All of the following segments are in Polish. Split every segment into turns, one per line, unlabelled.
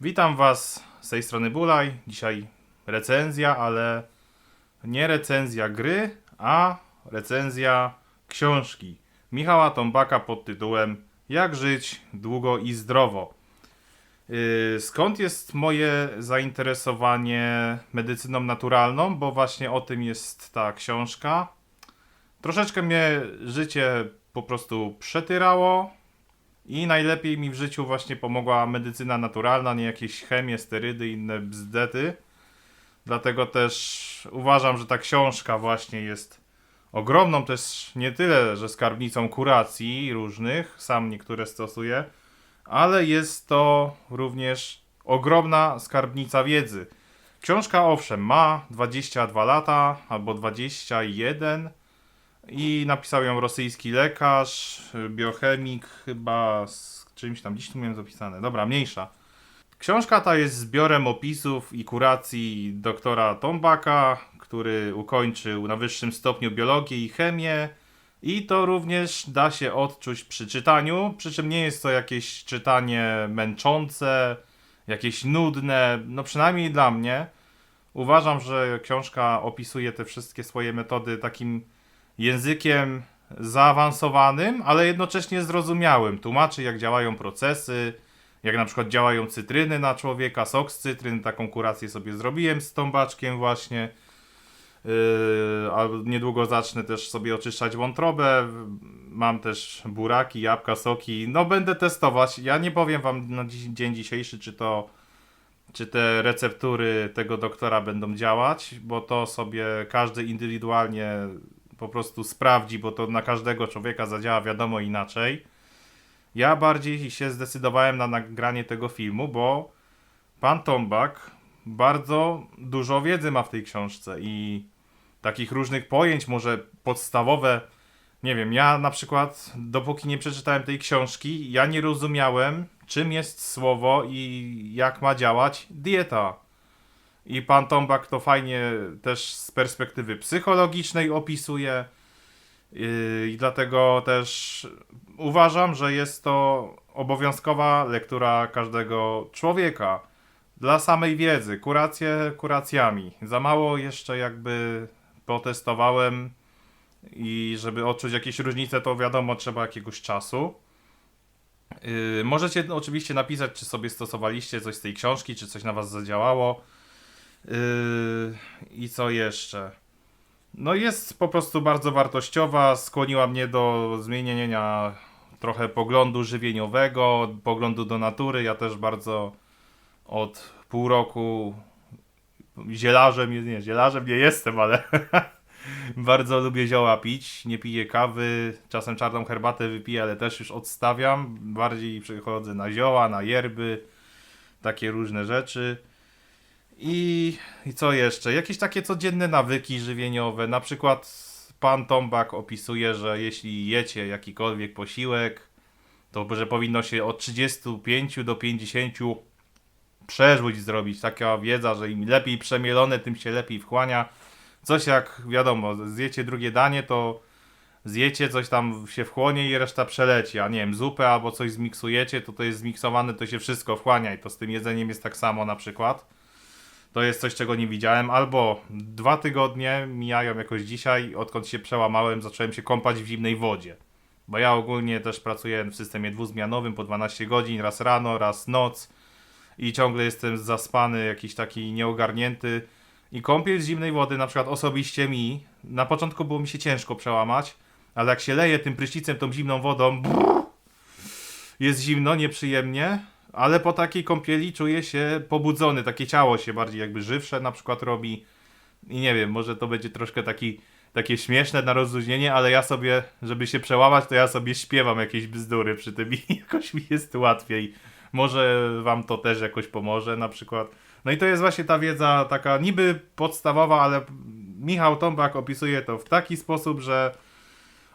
Witam Was z tej strony Bulaj. Dzisiaj recenzja, ale nie recenzja gry, a recenzja książki Michała Tombaka pod tytułem Jak żyć długo i zdrowo. Yy, Skąd jest moje zainteresowanie medycyną naturalną? Bo właśnie o tym jest ta książka. Troszeczkę mnie życie po prostu przetyrało, i najlepiej mi w życiu właśnie pomogła medycyna naturalna, nie jakieś chemie, sterydy inne bzdety. Dlatego też uważam, że ta książka właśnie jest ogromną też nie tyle, że skarbnicą kuracji różnych, sam niektóre stosuję, ale jest to również ogromna skarbnica wiedzy. Książka owszem ma 22 lata albo 21 i napisał ją rosyjski lekarz, biochemik, chyba z czymś tam, gdzieś tu miałem zapisane. Dobra, mniejsza. Książka ta jest zbiorem opisów i kuracji doktora Tombaka, który ukończył na wyższym stopniu biologię i chemię. I to również da się odczuć przy czytaniu, przy czym nie jest to jakieś czytanie męczące, jakieś nudne, no przynajmniej dla mnie. Uważam, że książka opisuje te wszystkie swoje metody takim językiem zaawansowanym, ale jednocześnie zrozumiałym. Tłumaczy, jak działają procesy, jak na przykład działają cytryny na człowieka, sok z cytryn, taką kurację sobie zrobiłem z tombaczkiem właśnie. Yy, a niedługo zacznę też sobie oczyszczać wątrobę. Mam też buraki, jabłka, soki. No będę testować. Ja nie powiem wam na dzień dzisiejszy, czy to czy te receptury tego doktora będą działać, bo to sobie każdy indywidualnie po prostu sprawdzi, bo to na każdego człowieka zadziała wiadomo inaczej. Ja bardziej się zdecydowałem na nagranie tego filmu, bo pan Tombak bardzo dużo wiedzy ma w tej książce i takich różnych pojęć, może podstawowe. Nie wiem, ja na przykład, dopóki nie przeczytałem tej książki, ja nie rozumiałem, czym jest słowo i jak ma działać dieta. I pan Tombak to fajnie też z perspektywy psychologicznej opisuje. Yy, I dlatego też uważam, że jest to obowiązkowa lektura każdego człowieka. Dla samej wiedzy, kuracje kuracjami. Za mało jeszcze jakby potestowałem i żeby odczuć jakieś różnice, to wiadomo, trzeba jakiegoś czasu. Yy, możecie oczywiście napisać, czy sobie stosowaliście coś z tej książki, czy coś na was zadziałało. Yy, I co jeszcze? No jest po prostu bardzo wartościowa, skłoniła mnie do zmienienia trochę poglądu żywieniowego, poglądu do natury. Ja też bardzo od pół roku zielarzem, nie, zielarzem nie jestem, ale bardzo lubię zioła pić. Nie piję kawy, czasem czarną herbatę wypiję, ale też już odstawiam. Bardziej przechodzę na zioła, na yerby, takie różne rzeczy. I, I co jeszcze? Jakieś takie codzienne nawyki żywieniowe. Na przykład pan Tombak opisuje, że jeśli jecie jakikolwiek posiłek, to że powinno się od 35 do 50 przeżuć zrobić. Taka wiedza, że im lepiej przemielone, tym się lepiej wchłania. Coś jak wiadomo, zjecie drugie danie, to zjecie, coś tam się wchłonie i reszta przeleci. A nie wiem, zupę albo coś zmiksujecie, to to jest zmiksowane, to się wszystko wchłania i to z tym jedzeniem jest tak samo na przykład. To jest coś, czego nie widziałem. Albo dwa tygodnie mijają jakoś dzisiaj, odkąd się przełamałem, zacząłem się kąpać w zimnej wodzie. Bo ja ogólnie też pracuję w systemie dwuzmianowym po 12 godzin, raz rano, raz noc i ciągle jestem zaspany, jakiś taki nieogarnięty. I kąpiel z zimnej wody, na przykład osobiście mi, na początku było mi się ciężko przełamać, ale jak się leje tym prysznicem, tą zimną wodą, brrr, jest zimno, nieprzyjemnie, ale po takiej kąpieli czuję się pobudzony, takie ciało się bardziej jakby żywsze na przykład robi i nie wiem, może to będzie troszkę taki, takie śmieszne na rozluźnienie, ale ja sobie, żeby się przełamać, to ja sobie śpiewam jakieś bzdury przy tym i jakoś mi jest łatwiej. Może wam to też jakoś pomoże na przykład. No i to jest właśnie ta wiedza taka niby podstawowa, ale Michał Tombak opisuje to w taki sposób, że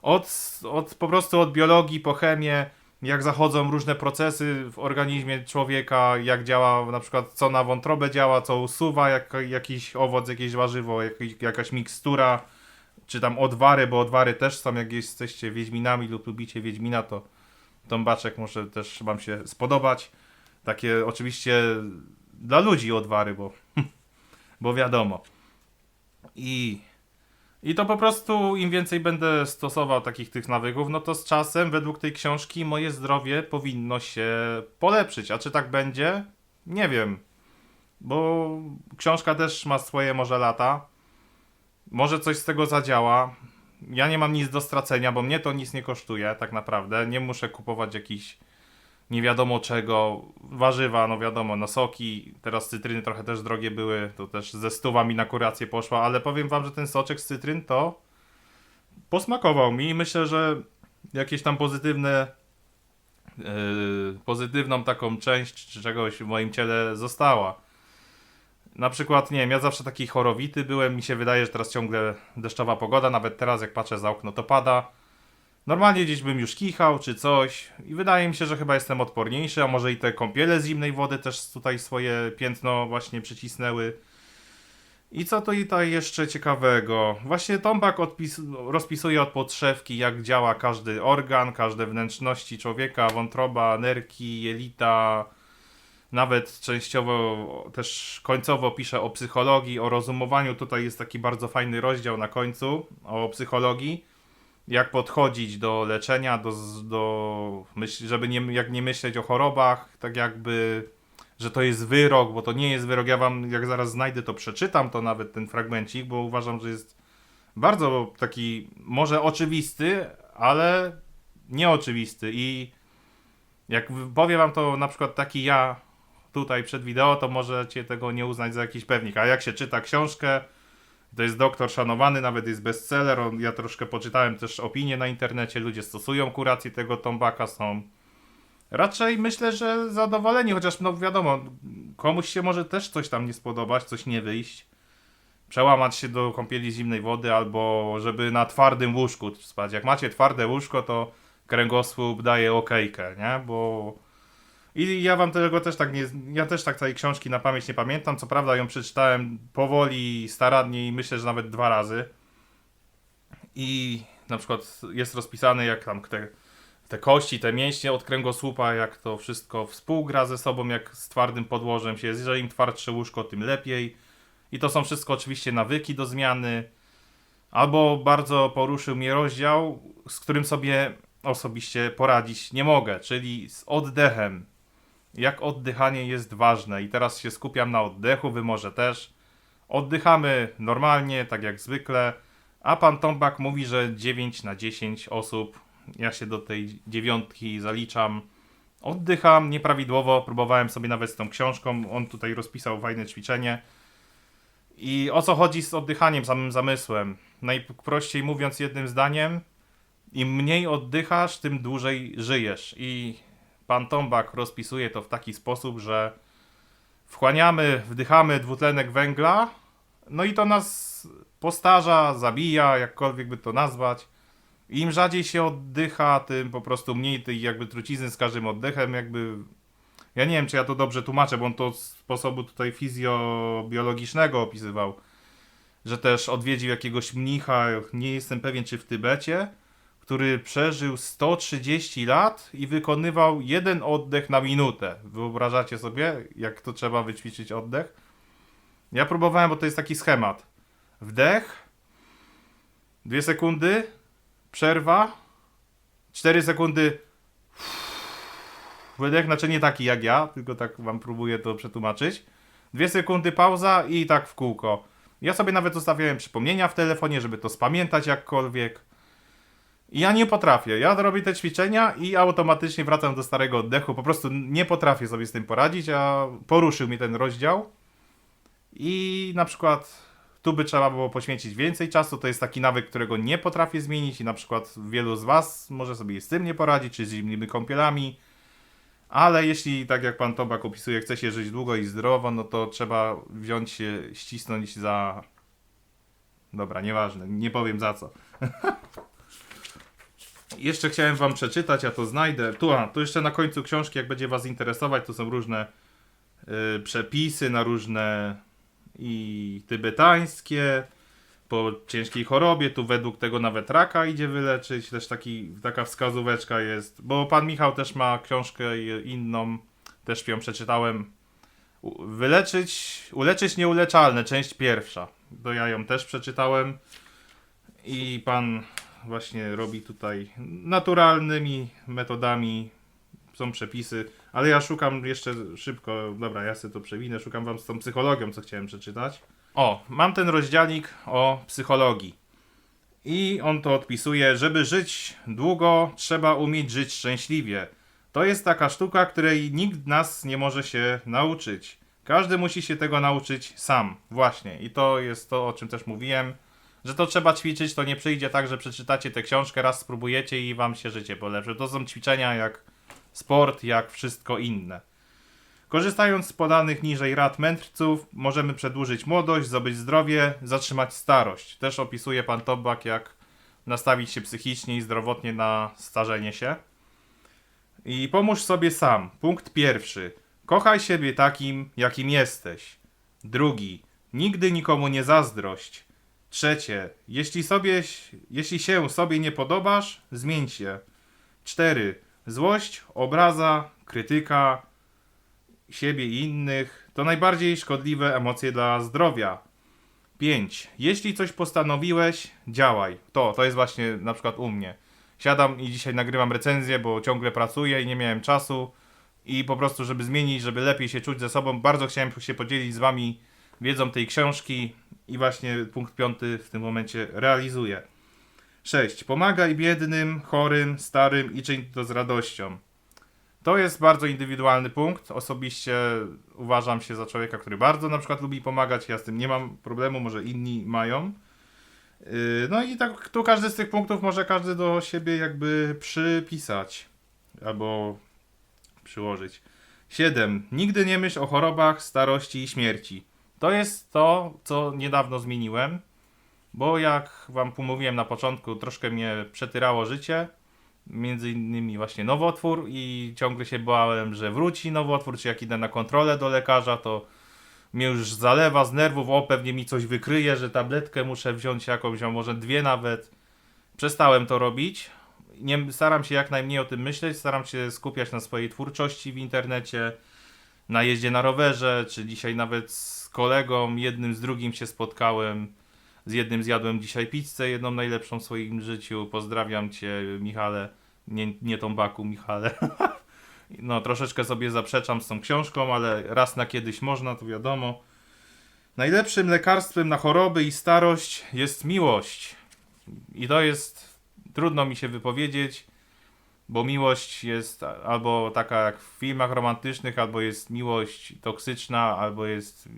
od, od po prostu od biologii po chemię, jak zachodzą różne procesy w organizmie człowieka, jak działa na przykład co na wątrobę działa, co usuwa jak, jakiś owoc, jakieś warzywo, jak, jakaś mikstura, czy tam odwary, bo odwary też są, jak jesteście wiedźminami lub lubicie wiedźmina, to Tombaczek może też wam się spodobać. Takie oczywiście dla ludzi odwary, bo, bo wiadomo. I, I to po prostu im więcej będę stosował takich tych nawyków, no to z czasem według tej książki moje zdrowie powinno się polepszyć. A czy tak będzie? Nie wiem. Bo książka też ma swoje może lata. Może coś z tego zadziała. Ja nie mam nic do stracenia, bo mnie to nic nie kosztuje tak naprawdę. Nie muszę kupować jakichś nie wiadomo czego. Warzywa, no wiadomo, no soki. Teraz cytryny trochę też drogie były. To też ze stuwa mi na kurację poszła, ale powiem wam, że ten soczek z cytryn to posmakował mi i myślę, że jakieś tam pozytywne yy, pozytywną taką część czy czegoś w moim ciele została. Na przykład, nie wiem, ja zawsze taki chorowity byłem, mi się wydaje, że teraz ciągle deszczowa pogoda, nawet teraz jak patrzę za okno to pada. Normalnie gdzieś bym już kichał czy coś i wydaje mi się, że chyba jestem odporniejszy, a może i te kąpiele z zimnej wody też tutaj swoje piętno właśnie przycisnęły. I co tutaj jeszcze ciekawego? Właśnie Tombak rozpisuje od podszewki, jak działa każdy organ, każde wnętrzności człowieka, wątroba, nerki, jelita, nawet częściowo też końcowo pisze o psychologii, o rozumowaniu. Tutaj jest taki bardzo fajny rozdział na końcu o psychologii. Jak podchodzić do leczenia, do, do żeby nie, jak nie myśleć o chorobach, tak jakby, że to jest wyrok, bo to nie jest wyrok. Ja wam, jak zaraz znajdę, to przeczytam to nawet ten fragmencik, bo uważam, że jest bardzo taki, może oczywisty, ale nieoczywisty. I jak powiem wam to na przykład taki ja tutaj przed wideo, to możecie tego nie uznać za jakiś pewnik. A jak się czyta książkę, to jest doktor szanowany, nawet jest bestseller. On, ja troszkę poczytałem też opinie na internecie, ludzie stosują kurację tego tombaka, są raczej myślę, że zadowoleni, chociaż no wiadomo, komuś się może też coś tam nie spodobać, coś nie wyjść. Przełamać się do kąpieli zimnej wody, albo żeby na twardym łóżku spać. Jak macie twarde łóżko, to kręgosłup daje okejkę, nie? Bo i ja wam tego też tak nie. Ja też tak tej książki na pamięć nie pamiętam. Co prawda ją przeczytałem powoli, starannie i myślę, że nawet dwa razy. I na przykład jest rozpisane, jak tam te, te kości, te mięśnie od kręgosłupa, jak to wszystko współgra ze sobą, jak z twardym podłożem się jest. Jeżeli im twardsze łóżko, tym lepiej. I to są wszystko oczywiście nawyki do zmiany. Albo bardzo poruszył mnie rozdział, z którym sobie osobiście poradzić nie mogę, czyli z oddechem jak oddychanie jest ważne. I teraz się skupiam na oddechu, wy może też. Oddychamy normalnie, tak jak zwykle, a pan Tombak mówi, że 9 na 10 osób, ja się do tej dziewiątki zaliczam, oddycham nieprawidłowo, próbowałem sobie nawet z tą książką, on tutaj rozpisał fajne ćwiczenie. I o co chodzi z oddychaniem, samym zamysłem? Najprościej mówiąc jednym zdaniem, im mniej oddychasz, tym dłużej żyjesz. I pan Tombak rozpisuje to w taki sposób, że wchłaniamy, wdychamy dwutlenek węgla, no i to nas postarza, zabija, jakkolwiek by to nazwać. Im rzadziej się oddycha, tym po prostu mniej tej jakby trucizny z każdym oddechem, jakby... Ja nie wiem, czy ja to dobrze tłumaczę, bo on to z sposobu tutaj fizjobiologicznego opisywał, że też odwiedził jakiegoś mnicha, nie jestem pewien, czy w Tybecie, który przeżył 130 lat i wykonywał jeden oddech na minutę. Wyobrażacie sobie, jak to trzeba wyćwiczyć oddech? Ja próbowałem, bo to jest taki schemat. Wdech, dwie sekundy, przerwa, 4 sekundy, wydech, znaczy nie taki jak ja, tylko tak wam próbuję to przetłumaczyć. Dwie sekundy pauza i tak w kółko. Ja sobie nawet zostawiałem przypomnienia w telefonie, żeby to spamiętać jakkolwiek. Ja nie potrafię. Ja robię te ćwiczenia i automatycznie wracam do starego oddechu. Po prostu nie potrafię sobie z tym poradzić, a poruszył mi ten rozdział. I na przykład tu by trzeba było poświęcić więcej czasu. To jest taki nawyk, którego nie potrafię zmienić i na przykład wielu z Was może sobie z tym nie poradzić, czy z zimnymi kąpielami. Ale jeśli, tak jak pan Tobak opisuje, chce się żyć długo i zdrowo, no to trzeba wziąć się, ścisnąć za... Dobra, nieważne, nie powiem za co. Jeszcze chciałem wam przeczytać, ja to znajdę. Tu, a, tu jeszcze na końcu książki, jak będzie was interesować, to są różne y, przepisy na różne i tybetańskie, po ciężkiej chorobie, tu według tego nawet raka idzie wyleczyć, też taki, taka wskazóweczka jest, bo pan Michał też ma książkę inną, Też ją przeczytałem. Wyleczyć, uleczyć nieuleczalne, część pierwsza. To ja ją też przeczytałem. I pan właśnie robi tutaj naturalnymi metodami. Są przepisy, ale ja szukam jeszcze szybko. Dobra, ja sobie to przewinę. Szukam wam z tą psychologią, co chciałem przeczytać. O, mam ten rozdziałnik o psychologii. I on to odpisuje, żeby żyć długo, trzeba umieć żyć szczęśliwie. To jest taka sztuka, której nikt nas nie może się nauczyć. Każdy musi się tego nauczyć sam, właśnie. I to jest to, o czym też mówiłem, że to trzeba ćwiczyć, to nie przyjdzie tak, że przeczytacie tę książkę, raz spróbujecie i wam się życie polepszy. To są ćwiczenia jak sport, jak wszystko inne. Korzystając z podanych niżej rad mędrców, możemy przedłużyć młodość, zdobyć zdrowie, zatrzymać starość. Też opisuje pan Tobak, jak nastawić się psychicznie i zdrowotnie na starzenie się. I pomóż sobie sam. Punkt pierwszy. Kochaj siebie takim, jakim jesteś. Drugi. Nigdy nikomu nie zazdrość. Trzecie. Jeśli, sobie, jeśli się sobie nie podobasz, zmień się. Cztery. Złość, obraza, krytyka, siebie i innych to najbardziej szkodliwe emocje dla zdrowia. 5. Jeśli coś postanowiłeś, działaj. To, to jest właśnie na przykład u mnie. Siadam i dzisiaj nagrywam recenzję, bo ciągle pracuję i nie miałem czasu. I po prostu, żeby zmienić, żeby lepiej się czuć ze sobą, bardzo chciałem się podzielić z wami wiedzą tej książki i właśnie punkt piąty w tym momencie realizuję. 6. Pomagaj biednym, chorym, starym i czyń to z radością. To jest bardzo indywidualny punkt. Osobiście uważam się za człowieka, który bardzo na przykład lubi pomagać. Ja z tym nie mam problemu, może inni mają. Yy, No i tak tu każdy z tych punktów może każdy do siebie jakby przypisać albo przyłożyć. 7. Nigdy nie myśl o chorobach, starości i śmierci. To jest to, co niedawno zmieniłem, bo jak wam pomówiłem na początku, troszkę mnie przetyrało życie między innymi właśnie nowotwór i ciągle się bałem, że wróci nowotwór, czy jak idę na kontrolę do lekarza, to mnie już zalewa z nerwów, o pewnie mi coś wykryje, że tabletkę muszę wziąć jakąś, a może dwie nawet. Przestałem to robić. Nie, staram się jak najmniej o tym myśleć, staram się skupiać na swojej twórczości w internecie, na jeździe na rowerze, czy dzisiaj nawet kolegą, jednym z drugim się spotkałem. Z jednym zjadłem dzisiaj pizzę, jedną najlepszą w swoim życiu. Pozdrawiam cię, Michale. Nie, nie tą baku, Michale. No, troszeczkę sobie zaprzeczam z tą książką, ale raz na kiedyś można, to wiadomo. Najlepszym lekarstwem na choroby i starość jest miłość. I to jest trudno mi się wypowiedzieć, bo miłość jest albo taka jak w filmach romantycznych, albo jest miłość toksyczna, albo jest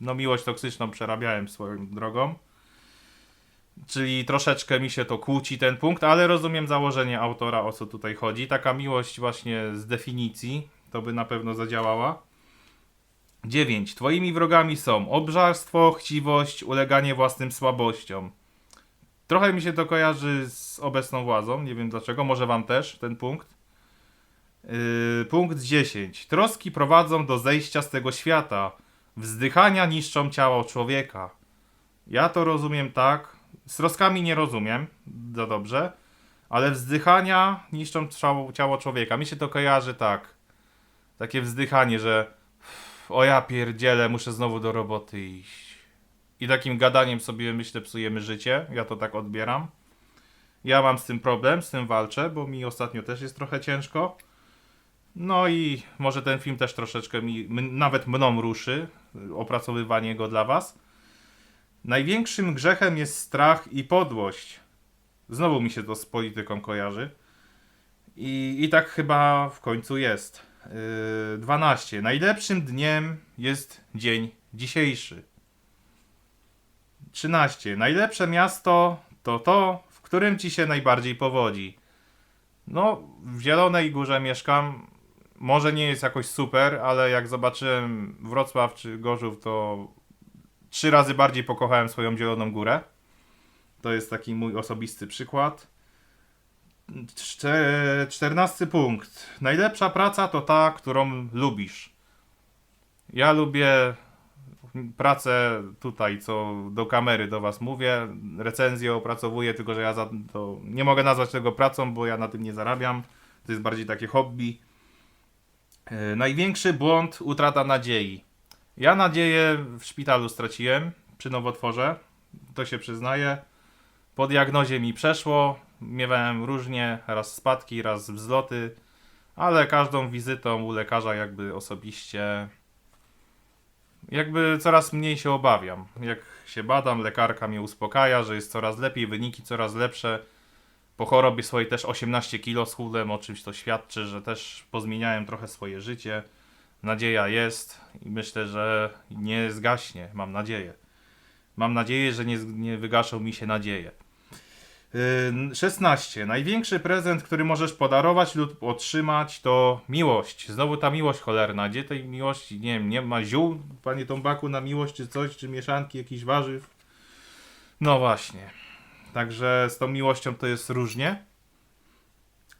no miłość toksyczną przerabiałem swoją drogą. Czyli troszeczkę mi się to kłóci ten punkt, ale rozumiem założenie autora, o co tutaj chodzi. Taka miłość właśnie z definicji, to by na pewno zadziałała. 9. Twoimi wrogami są obżarstwo, chciwość, uleganie własnym słabościom. Trochę mi się to kojarzy z obecną władzą, nie wiem dlaczego, może wam też ten punkt. Yy, punkt 10. Troski prowadzą do zejścia z tego świata. Wzdychania niszczą ciało człowieka. Ja to rozumiem tak. Z troskami nie rozumiem za dobrze, ale wzdychania niszczą ciało, ciało człowieka. Mi się to kojarzy tak. Takie wzdychanie, że o ja pierdzielę, muszę znowu do roboty iść. I takim gadaniem sobie myślę psujemy życie. Ja to tak odbieram. Ja mam z tym problem, z tym walczę, bo mi ostatnio też jest trochę ciężko. No i może ten film też troszeczkę mi, nawet mną ruszy, opracowywanie go dla was. Największym grzechem jest strach i podłość. Znowu mi się to z polityką kojarzy. I, i tak chyba w końcu jest. Yy, 12. Najlepszym dniem jest dzień dzisiejszy. 13. Najlepsze miasto to to, w którym ci się najbardziej powodzi. No, w Zielonej Górze mieszkam. Może nie jest jakoś super, ale jak zobaczyłem Wrocław czy Gorzów, to trzy razy bardziej pokochałem swoją Zieloną Górę. To jest taki mój osobisty przykład. Czte- Czternasty punkt. Najlepsza praca to ta, którą lubisz. Ja lubię pracę tutaj, co do kamery do was mówię. Recenzję opracowuję, tylko że ja za to nie mogę nazwać tego pracą, bo ja na tym nie zarabiam. To jest bardziej takie hobby. Yy, największy błąd utrata nadziei. Ja nadzieję w szpitalu straciłem przy nowotworze. To się przyznaję. Po diagnozie mi przeszło. Miewałem różnie, raz spadki, raz wzloty, ale każdą wizytą u lekarza jakby osobiście jakby coraz mniej się obawiam. Jak się badam, lekarka mnie uspokaja, że jest coraz lepiej, wyniki coraz lepsze. Po chorobie swojej też 18 kilo schudłem, o czymś to świadczy, że też pozmieniałem trochę swoje życie. Nadzieja jest i myślę, że nie zgaśnie, mam nadzieję. Mam nadzieję, że nie, nie wygaszą mi się nadzieje. Yy, 16. Największy prezent, który możesz podarować lub otrzymać to miłość. Znowu ta miłość cholerna. Gdzie tej miłości? Nie wiem, nie ma ziół, panie Tombaku, na miłość czy coś, czy mieszanki jakichś warzyw? No właśnie. Także z tą miłością to jest różnie.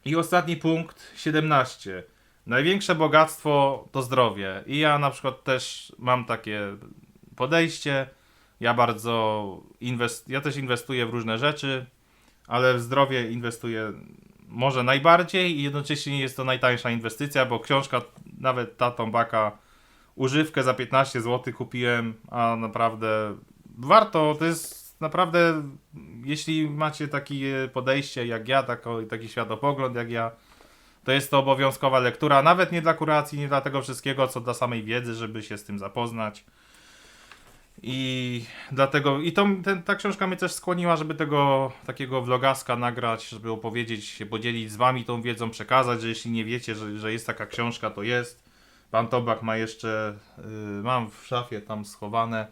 I ostatni punkt, 17. Największe bogactwo to zdrowie. I ja na przykład też mam takie podejście. Ja bardzo inwest... ja też inwestuję w różne rzeczy, ale w zdrowie inwestuję może najbardziej i jednocześnie nie jest to najtańsza inwestycja, bo książka, nawet ta Tombaka, używkę za 15 zł kupiłem, a naprawdę warto, to jest naprawdę, jeśli macie takie podejście jak ja, taki światopogląd jak ja, to jest to obowiązkowa lektura, nawet nie dla kuracji, nie dla tego wszystkiego, co dla samej wiedzy, żeby się z tym zapoznać. I dlatego, i to, ten, ta książka mnie też skłoniła, żeby tego takiego vlogaska nagrać, żeby opowiedzieć, się podzielić z wami tą wiedzą, przekazać, że jeśli nie wiecie, że, że jest taka książka, to jest. Pan Tobak ma jeszcze, y, mam w szafie tam schowane,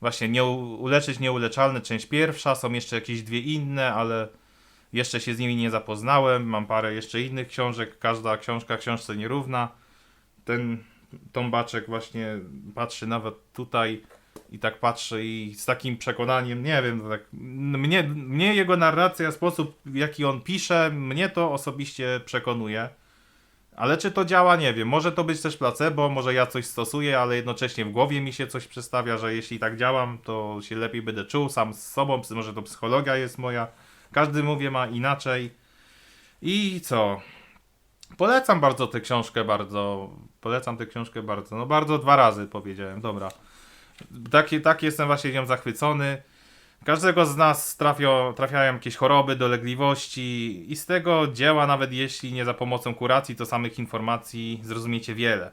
właśnie nie, uleczyć nieuleczalne, część pierwsza, są jeszcze jakieś dwie inne, ale jeszcze się z nimi nie zapoznałem, mam parę jeszcze innych książek, każda książka książce nierówna. Ten Tombaczek właśnie patrzy nawet tutaj i tak patrzę i z takim przekonaniem, nie wiem, tak, mnie, mnie jego narracja, sposób w jaki on pisze, mnie to osobiście przekonuje. Ale czy to działa, nie wiem. Może to być też placebo, może ja coś stosuję, ale jednocześnie w głowie mi się coś przestawia, że jeśli tak działam, to się lepiej będę czuł sam z sobą, może to psychologia jest moja. Każdy, mówię, ma inaczej. I co? Polecam bardzo tę książkę, bardzo. Polecam tę książkę bardzo. No bardzo dwa razy powiedziałem, dobra. Tak, tak jestem właśnie nią zachwycony. Każdego z nas trafio, trafiają jakieś choroby, dolegliwości i z tego dzieła, nawet jeśli nie za pomocą kuracji, to samych informacji zrozumiecie wiele.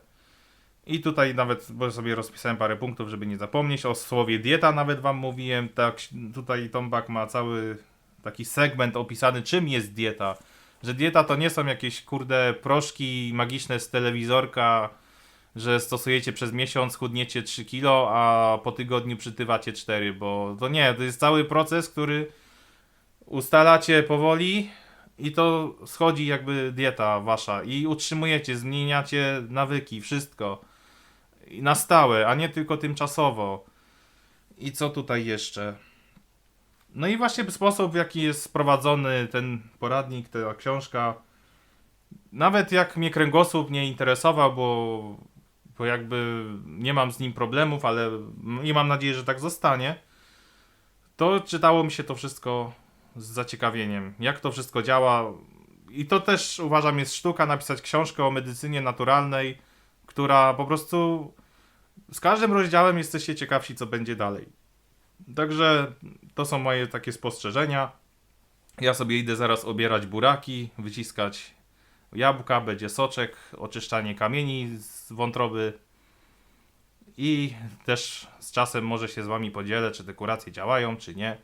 I tutaj nawet, bo sobie rozpisałem parę punktów, żeby nie zapomnieć, o słowie dieta nawet wam mówiłem, tak, tutaj Tombak ma cały taki segment opisany, czym jest dieta. Że dieta to nie są jakieś, kurde, proszki magiczne z telewizorka, że stosujecie przez miesiąc, chudniecie 3 kilo, a po tygodniu przytywacie 4, bo to nie, to jest cały proces, który ustalacie powoli i to schodzi jakby dieta wasza i utrzymujecie, zmieniacie nawyki, wszystko I na stałe, a nie tylko tymczasowo. I co tutaj jeszcze? No i właśnie sposób, w jaki jest sprowadzony ten poradnik, ta książka. Nawet jak mnie kręgosłup nie interesował, bo bo jakby nie mam z nim problemów, ale i mam nadzieję, że tak zostanie, to czytało mi się to wszystko z zaciekawieniem. Jak to wszystko działa. I to też uważam jest sztuka napisać książkę o medycynie naturalnej, która po prostu z każdym rozdziałem jesteście ciekawsi, co będzie dalej. Także to są moje takie spostrzeżenia. Ja sobie idę zaraz obierać buraki, wyciskać jabłka, będzie soczek, oczyszczanie kamieni z wątroby i też z czasem może się z wami podzielę, czy te kuracje działają, czy nie.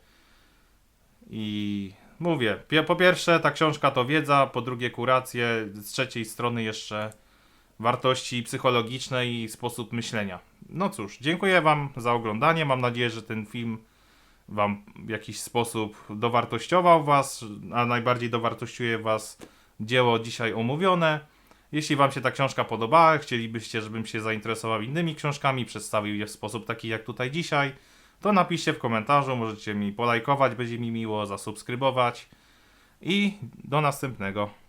I mówię, po pierwsze ta książka to wiedza, po drugie kuracje, z trzeciej strony jeszcze wartości psychologiczne i sposób myślenia. No cóż, dziękuję wam za oglądanie, mam nadzieję, że ten film wam w jakiś sposób dowartościował was, a najbardziej dowartościuje was dzieło dzisiaj omówione. Jeśli Wam się ta książka podobała, chcielibyście, żebym się zainteresował innymi książkami, przedstawił je w sposób taki jak tutaj dzisiaj, to napiszcie w komentarzu, możecie mi polajkować, będzie mi miło, zasubskrybować i do następnego.